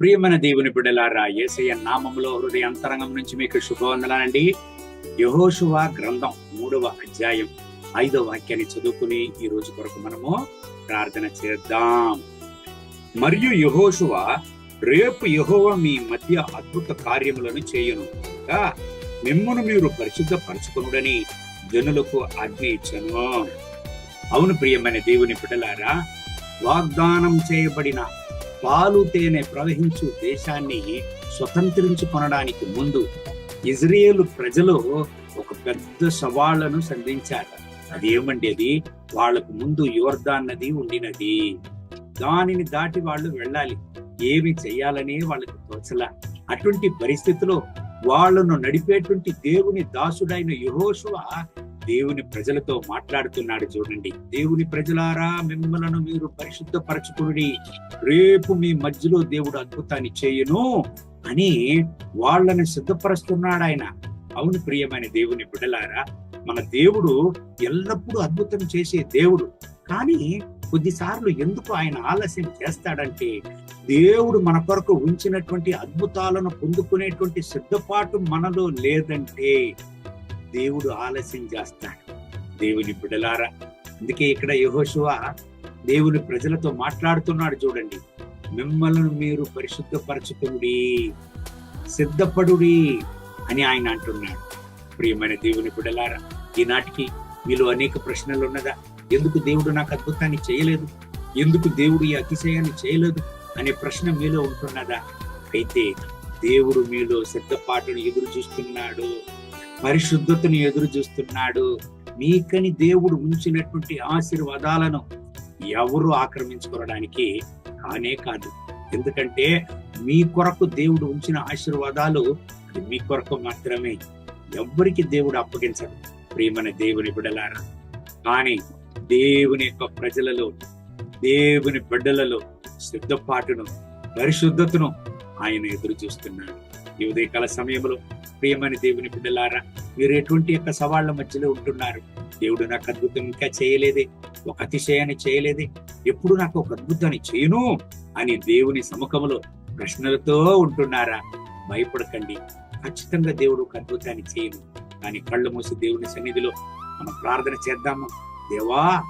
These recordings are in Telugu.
ప్రియమైన దేవుని బిడ్డలారా ఏసయ్య నామంలో హృదయ అంతరంగం నుంచి మీకు శుభవందనాలండి. యహోశువ గ్రంథం మూడవ అధ్యాయం ఐదవ వాక్యాన్ని చదువుకుని ఈ రోజు కొరకు మనము ప్రార్థన చేద్దాం. మరియు యహోశువ రేపు యహోవ మీ మధ్య అద్భుత కార్యములను చేయను మిమ్మను మీరు పరిశుద్ధపరచుకునుడని జనులకు ఆజ్ఞ ఇచ్చను. అవును ప్రియమైన దేవుని బిడ్డలారా వాగ్దానం చేయబడిన పాలు తేనె ప్రవహించు దేశాన్ని స్వతంత్రించుకొనడానికి ముందు ఇజ్రాయేల్ ప్రజలు ఒక పెద్ద సవాళ్ళను సంధించారు. అది ఏమండి అది? వాళ్ళకు ముందు యోర్దాన్ నది ఉండినది. దానిని దాటి వాళ్ళు వెళ్ళాలి. ఏమి చెయ్యాలనే వాళ్ళకు తోచల. అటువంటి పరిస్థితిలో వాళ్ళను నడిపేటువంటి దేవుని దాసుడైన యహోశువ దేవుని ప్రజలతో మాట్లాడుతున్నాడు చూడండి. దేవుని ప్రజలారా మిమ్మలను మీరు పరిశుద్ధపరచుకుని రేపు మీ మధ్యలో దేవుడు అద్భుతాన్ని చేయును అని వాళ్ళని సిద్ధపరుస్తున్నాడు ఆయన. అవును ప్రియమైన దేవుని బిడ్డలారా మన దేవుడు ఎల్లప్పుడూ అద్భుతం చేసే దేవుడు. కానీ కొద్దిసార్లు ఎందుకు ఆయన ఆలస్యం చేస్తాడంటే దేవుడు మన కొరకు ఉంచినటువంటి అద్భుతాలను పొందుకునేటువంటి సిద్ధపాటు మనలో లేదంటే దేవుడు ఆలస్యం చేస్తాడు. దేవుని బిడలారా అందుకే ఇక్కడ యహోశువ దేవుని ప్రజలతో మాట్లాడుతున్నాడు చూడండి. మిమ్మల్ని మీరు పరిశుద్ధపరచుకుడి సిద్ధపడుడి అని ఆయన అంటున్నాడు. ప్రియమైన దేవుని బిడలారా ఈనాటికి మీలో అనేక ప్రశ్నలు ఉన్నదా? ఎందుకు దేవుడు నాకు అద్భుతాన్ని చేయలేదు? ఎందుకు దేవుడు ఈ అతిశయాన్ని చేయలేదు? అనే ప్రశ్న మీలో ఉంటున్నదా? అయితే దేవుడు మీలో సిద్ధపాటును ఎదురు చూస్తున్నాడు పరిశుద్ధతను ఎదురు చూస్తున్నాడు. మీకని దేవుడు ఉంచినటువంటి ఆశీర్వాదాలను ఎవరు ఆక్రమించుకోవడానికి కానే కాదు. ఎందుకంటే మీ కొరకు దేవుడు ఉంచిన ఆశీర్వాదాలు అది మీ కొరకు మాత్రమే. ఎవ్వరికి దేవుడు అప్పగించడు. ప్రియమైన దేవుని బిడలారా కానీ దేవుని యొక్క ప్రజలలో దేవుని బిడ్డలలో సిద్ధపాటును పరిశుద్ధతను ఆయన ఎదురు చూస్తున్నాడు. ఈ ఉదయకాల సమయంలో ప్రియమైన దేవుని బిడ్డలారా మీరు ఎటువంటి యొక్క సవాళ్ళ మధ్యలో ఉంటున్నారు. దేవుడు నాకు అద్భుతం ఇంకా చేయలేదే ఒక అతిశయాన్ని చేయలేదే ఎప్పుడు నాకు ఒక అద్భుతాన్ని చేయను అని దేవుని సముఖంలో ప్రశ్నలతో ఉంటున్నారా? భయపడకండి. ఖచ్చితంగా దేవుడు ఒక అద్భుతాన్ని చేయను. కానీ కళ్ళు మూసి దేవుని సన్నిధిలో మనం ప్రార్థన చేద్దాము. దేవా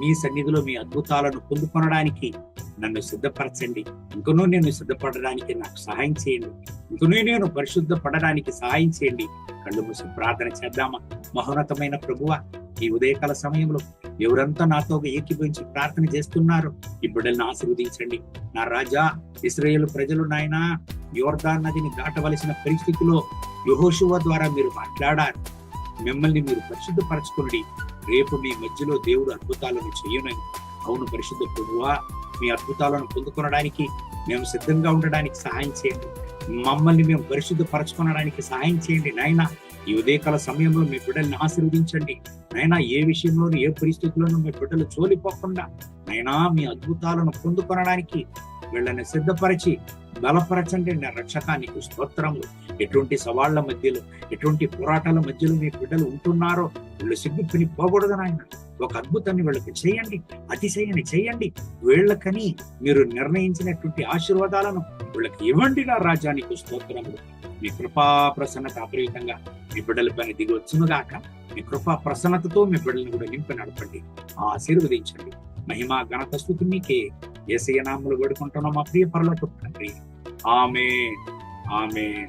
మీ సన్నిధిలో మీ అద్భుతాలను పొందుకొనడానికి నన్ను సిద్ధపరచండి. ఇంకనూ నేను సిద్ధపడడానికి నాకు సహాయం చేయండి. ఇంకనూ నేను పరిశుద్ధ పడడానికి సహాయం చేయండి. కళ్ళు మూసి ప్రార్థన చేద్దామా? మహోన్నతమైన ప్రభువ ఈ ఉదయకాల సమయంలో ఎవరంతా నాతో ఏకీభవించి ప్రార్థన చేస్తున్నారు ఈ బిడ్డలను ఆశీర్వదించండి. నా రాజా ఇస్రాయేల్ ప్రజలు నాయన యోర్దాన్ నదిని దాటవలసిన పరిస్థితిలో యహోశువ ద్వారా మీరు మాట్లాడారు. మిమ్మల్ని మీరు పరిశుద్ధపరచుకుని రేపు మీ మధ్యలో దేవుడు అద్భుతాలను చేయనని అవును పరిశుద్ధ ప్రభువా మీ అద్భుతాలను పొందుకొనడానికి మేము సిద్ధంగా ఉండడానికి సహాయం చేయండి. మమ్మల్ని మేము పరిశుద్ధపరచుకొనడానికి సహాయం చేయండి నాయన. ఈ ఉదయకాల సమయంలో మీ బిడ్డల్ని ఆశీర్వదించండి. నైనా ఏ విషయంలోనూ ఏ పరిస్థితుల్లోనూ మీ బిడ్డలు చోలిపోకుండా నైనా మీ అద్భుతాలను పొందుకొనడానికి వీళ్ళని సిద్ధపరిచి బలపరచండి. నా రక్షకానికి స్తోత్రములు. ఎటువంటి సవాళ్ళ మధ్యలో ఎటువంటి పోరాటాల మధ్యలో మీ బిడ్డలు ఉంటున్నారో వీళ్ళు సిగ్గుకుని పోకూడదు నాయన. ఒక అద్భుతాన్ని వీళ్ళకి చేయండి అతిశయాన్ని చేయండి. వీళ్ళకని మీరు నిర్ణయించినటువంటి ఆశీర్వాదాలను వీళ్ళకి ఇవ్వండి నా రాజ్యానికి స్తోత్రములు. మీ కృపా ప్రసన్నత అపరీతంగా మీ బిడ్డల పైన దిగి వచ్చునుగాక మీ కృపా ప్రసన్నతతో మీ బిడ్డలను కూడా నింపి నడపండి. ఆశీర్వదించండి. మహిమ ఘనత స్థుతి మీకే ఏసయ్య నామలు వేడుకుంటున్నాం మా ప్రియ పరలోకి తండ్రి. ఆమె ఆమె